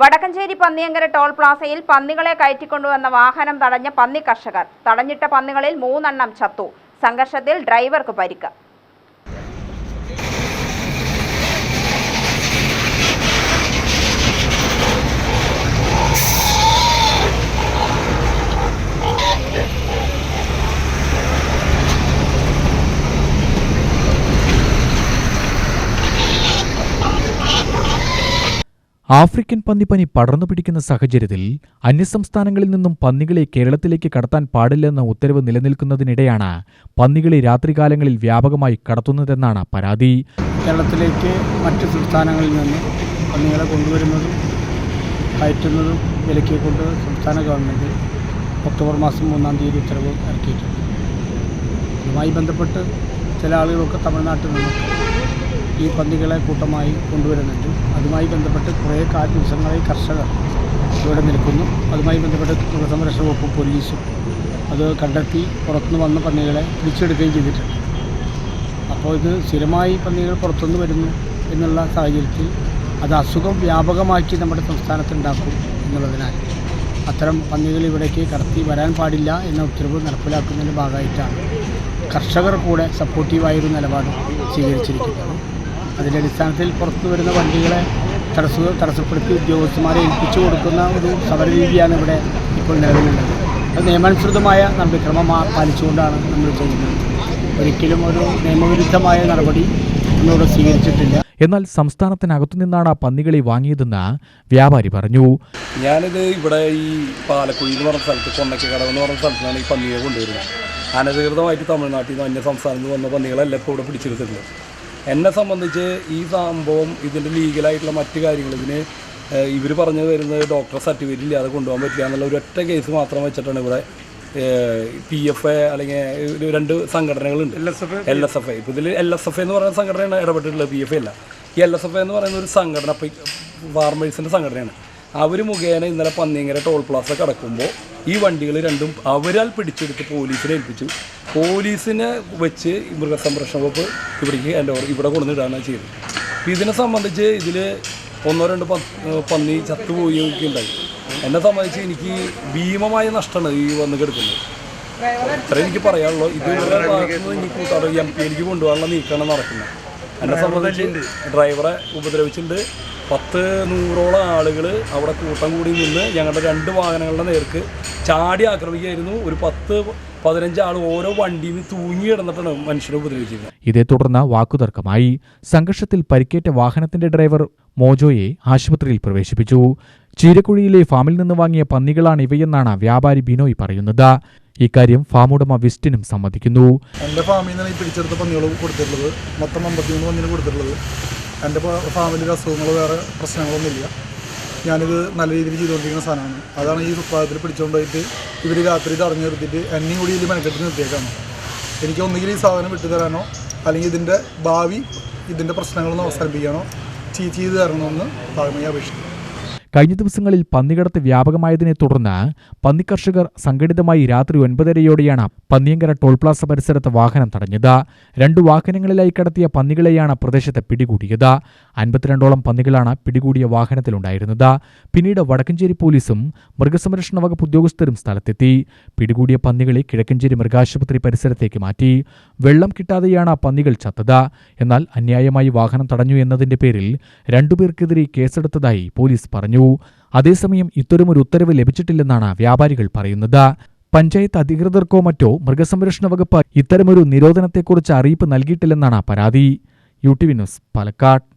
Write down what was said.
Vadakkanchery Panniyankara toll പ്ലാസയിൽ പന്നികളെ കയറ്റിക്കൊണ്ടുവന്ന വാഹനം തടഞ്ഞ പന്നി കർഷകർ. തടഞ്ഞിട്ട പന്നികളിൽ മൂന്നെണ്ണം ചത്തു. സംഘർഷത്തിൽ ഡ്രൈവർക്ക് പരിക്ക്. ആഫ്രിക്കൻ പന്നിപ്പനി പടർന്നു പിടിക്കുന്ന സാഹചര്യത്തിൽ അന്യസംസ്ഥാനങ്ങളിൽ നിന്നും പന്നികളെ കേരളത്തിലേക്ക് കടത്താൻ പാടില്ലെന്ന ഉത്തരവ് നിലനിൽക്കുന്നതിനിടെയാണ് പന്നികളെ രാത്രികാലങ്ങളിൽ വ്യാപകമായി കടത്തുന്നതെന്നാണ് പരാതി. കേരളത്തിലേക്ക് മറ്റു സംസ്ഥാനങ്ങളിൽ നിന്ന് പന്നികളെ കൊണ്ടുവരുന്നതും കയറ്റുന്നതും വിലക്കിക്കൊണ്ട് സംസ്ഥാന ഗവൺമെന്റ് ഒക്ടോബർ മാസം മൂന്നാം തീയതി ഉത്തരവ് ഇറക്കിയിട്ടുണ്ട്. അതുമായി ബന്ധപ്പെട്ട് ചില ആളുകളൊക്കെ തമിഴ്നാട്ടിൽ നിന്നൊക്കെ ഈ പന്നികളെ കൂട്ടമായി കൊണ്ടുവരുന്നുണ്ട്. അതുമായി ബന്ധപ്പെട്ട് കുറേ കാ ദിവസങ്ങളായി കർഷകർ ഇവിടെ നിൽക്കുന്നു. അതുമായി ബന്ധപ്പെട്ട് മൃഗസംരക്ഷണ വകുപ്പ് പോലീസും അത് കണ്ടെത്തി പുറത്തുനിന്ന് വന്ന പന്നികളെ പിടിച്ചെടുക്കുകയും ചെയ്തിട്ടുണ്ട്. അപ്പോൾ ഇത് സ്ഥിരമായി പന്നികൾ പുറത്തുനിന്ന് വരുന്നു എന്നുള്ള സാഹചര്യത്തിൽ അത് അസുഖം വ്യാപകമാക്കി നമ്മുടെ സംസ്ഥാനത്തുണ്ടാക്കും എന്നുള്ളതിനാൽ അത്തരം പന്നികൾ ഇവിടേക്ക് കടത്തി വരാൻ പാടില്ല എന്ന ഉത്തരവ് നടപ്പിലാക്കുന്നതിന്റെ ഭാഗമായിട്ടാണ് കർഷകർ കൂടെ സപ്പോർട്ടീവായൊരു നിലപാട് സ്വീകരിച്ചിരിക്കുന്നത്. അതിന്റെ അടിസ്ഥാനത്തിൽ പുറത്തു വരുന്ന വണ്ടികളെ തടസ്സ തടസ്സപ്പെടുത്തി ഉദ്യോഗസ്ഥന്മാരെ ഏൽപ്പിച്ചു കൊടുക്കുന്ന ഒരു സമരരീതിയാണ് ഇവിടെ ഇപ്പോൾ നിലവിലുള്ളത്. അത് നിയമാനുസൃതമായ നടപടിക്രമം പാലിച്ചുകൊണ്ടാണ് നമ്മൾ ചെയ്യുന്നത്. ഒരിക്കലും ഒരു നിയമവിരുദ്ധമായ നടപടി നമ്മളിവിടെ സ്വീകരിച്ചിട്ടില്ല. എന്നാൽ സംസ്ഥാനത്തിനകത്തു നിന്നാണ് ആ പന്നികളെ വാങ്ങിയതെന്ന് വ്യാപാരി പറഞ്ഞു. ഞാനിത് ഇവിടെ ഈ പാലക്കുഴി എന്ന് പറഞ്ഞ സ്ഥലത്ത് കൊന്നക്കക്കടവ് എന്ന് പറഞ്ഞ സ്ഥലത്താണ് ഈ പന്നിയെ കൊണ്ടുവരുന്നത്. അനധികൃതമായിട്ട് തമിഴ്നാട്ടിൽ നിന്ന് അന്യ സംസ്ഥാനത്ത് നിന്ന് വന്ന പന്നികളെല്ലാം ഇപ്പോൾ ഇവിടെ പിടിച്ചെടുത്തിട്ടുണ്ട് എന്നെ സംബന്ധിച്ച് ഈ സംഭവം ഇതിന്റെ ലീഗലായിട്ടുള്ള മറ്റു കാര്യങ്ങൾ ഇതിന് ഇവർ പറഞ്ഞു വരുന്നത് ഡോക്ടർ സർട്ടിഫിക്കറ്റ് ഇല്ലാതെ കൊണ്ടുപോകാൻ പറ്റില്ല എന്നുള്ള ഒരു ഒറ്റ കേസ് മാത്രം വെച്ചിട്ടാണ് ഇവിടെ പി എഫ് എ അല്ലെങ്കിൽ രണ്ട് സംഘടനകളുണ്ട്. L S F L S F I ഇപ്പോൾ ഇതിൽ എൽ എസ് എഫ് എന്ന് പറയുന്ന സംഘടനയാണ് ഇടപെട്ടിട്ടുള്ളത് പി എഫ് അല്ല. ഈ എൽ എസ് എഫ് എന്ന് പറയുന്ന ഒരു സംഘടന ഫാർമേഴ്സിന്റെ സംഘടനയാണ്. അവർ മുഖേന ഇന്നലെ പന്നിങ്ങര ടോൾ പ്ലാസ കടക്കുമ്പോൾ ഈ വണ്ടികൾ രണ്ടും അവരാൽ പിടിച്ചെടുത്ത് പോലീസിനെ ഏൽപ്പിച്ചു. പോലീസിനെ വെച്ച് മൃഗസംരക്ഷണ വകുപ്പ് ഇവിടേക്ക് എന്റെ ഇവിടെ കൊണ്ടുവന്നിടാണ് ചെയ്തത്. അപ്പോൾ ഇതിനെ സംബന്ധിച്ച് ഇതിൽ ഒന്നോ രണ്ടോ പന്നി ചത്തുപോയൊക്കെ ഉണ്ടായി. എന്നെ സംബന്ധിച്ച് എനിക്ക് ഭീമമായ നഷ്ടമാണ് ഈ വന്ന് കിടക്കുന്നത്. അത്ര എനിക്ക് പറയാനുള്ളൂ. ഇത് എനിക്ക് ഭാഗത്തുനിന്ന് എം പി എനിക്ക് കൊണ്ടുപോകാനുള്ള നീക്കമാണ് നടക്കുന്നത്. എന്നെ സംബന്ധിച്ച് ഡ്രൈവറെ ഉപദ്രവിച്ചിട്ടുണ്ട്. പത്ത് നൂറോളം ആളുകൾ അവിടെ കൂട്ടം കൂടി നിന്ന് ഞങ്ങളുടെ രണ്ട് വാഹനങ്ങളുടെ നേർക്ക് ചാടി ആക്രമിക്കുകയായിരുന്നു. ഒരു പത്ത് പതിനഞ്ച് ആൾ ഓരോ വണ്ടിയിൽ നിന്ന് തൂങ്ങി കിടന്നിട്ടാണ് മനുഷ്യരെ ഉപദ്രവിച്ചിരുന്നത്. ഇതേ തുടർന്ന് വാക്കുതർക്കമായി സംഘർഷത്തിൽ പരിക്കേറ്റ വാഹനത്തിന്റെ ഡ്രൈവർ മോജോയെ ആശുപത്രിയിൽ പ്രവേശിപ്പിച്ചു. ചീരക്കുഴിയിലെ ഫാമിൽ നിന്ന് വാങ്ങിയ പന്നികളാണ് ഇവയെന്നാണ് വ്യാപാരി ബിനോയ് പറയുന്നത്. ഇക്കാര്യം ഫാം ഉടമ വിസ്റ്റിനും സമ്മതിക്കുന്നു. എന്റെ ഫാമിൽ നിന്നാണ് ഈ പിടിച്ചെടുത്ത പന്നികൾ കൊടുത്തിട്ടുള്ളത്. മൊത്തം അമ്പത്തിമൂന്ന് പന്നികൾ കൊടുത്തിട്ടുള്ളത്. എന്റെ ഫാമിലൊരു അസുഖങ്ങൾ വേറെ പ്രശ്നങ്ങളൊന്നുമില്ല. ഞാനിത് നല്ല രീതിയിൽ ചെയ്തുകൊണ്ടിരിക്കുന്ന സാധനമാണ്. അതാണ് ഈ സുപ്രഭാതത്തിൽ പിടിച്ചുകൊണ്ടുപോയിട്ട് ഇവർ രാത്രി തടഞ്ഞു നിർത്തിയിട്ട് എന്നെയും കൂടി ഇതിൽ മെനക്കെട്ട് നിർത്തിയേക്കാണ്. എനിക്ക് ഒന്നുകിൽ ഈ സാധനം വിട്ടുതരാനോ അല്ലെങ്കിൽ ഇതിന്റെ ഭാവി ഇതിന്റെ പ്രശ്നങ്ങളൊന്നും അവസാനിപ്പിക്കാനോ ചീ ചെയ്ത് തരണമെന്ന് താഴ്മയെ അപേക്ഷിക്കുന്നു. കഴിഞ്ഞ ദിവസങ്ങളിൽ പന്നികടത്ത് വ്യാപകമായതിനെ തുടർന്ന് പന്നിക്കർഷകർ സംഘടിതമായി രാത്രി ഒൻപതരയോടെയാണ് പന്നിയങ്കര ടോൾ പ്ലാസ പരിസരത്ത് വാഹനം തടഞ്ഞത്. രണ്ടു വാഹനങ്ങളിലായി കടത്തിയ പന്നികളെയാണ് പ്രദേശത്ത് പിടികൂടിയത്. അൻപത്തിരണ്ടോളം പന്നികളാണ് പിടികൂടിയ വാഹനത്തിലുണ്ടായിരുന്നത്. പിന്നീട് വടക്കഞ്ചേരി പോലീസും മൃഗസംരക്ഷണ വകുപ്പ് ഉദ്യോഗസ്ഥരും സ്ഥലത്തെത്തി. പിടികൂടിയ പന്നികളെ കിഴക്കഞ്ചേരി മൃഗാശുപത്രി പരിസരത്തേക്ക് മാറ്റി. വെള്ളം കിട്ടാതെയാണ് പന്നികൾ ചത്തത്. എന്നാൽ അന്യായമായി വാഹനം തടഞ്ഞു എന്നതിന്റെ പേരിൽ രണ്ടുപേർക്കെതിരെ കേസെടുത്തതായി പോലീസ് പറഞ്ഞു. അതേസമയം ഇത്തരമൊരു ഉത്തരവ് ലഭിച്ചിട്ടില്ലെന്നാണ് വ്യാപാരികൾ പറയുന്നത്. പഞ്ചായത്ത് അധികൃതർക്കോ മറ്റോ മൃഗസംരക്ഷണ വകുപ്പ് ഇത്തരമൊരു നിരോധനത്തെക്കുറിച്ച് അറിയിപ്പ് നൽകിയിട്ടില്ലെന്നാണ് പരാതി. U T V news Palakkad.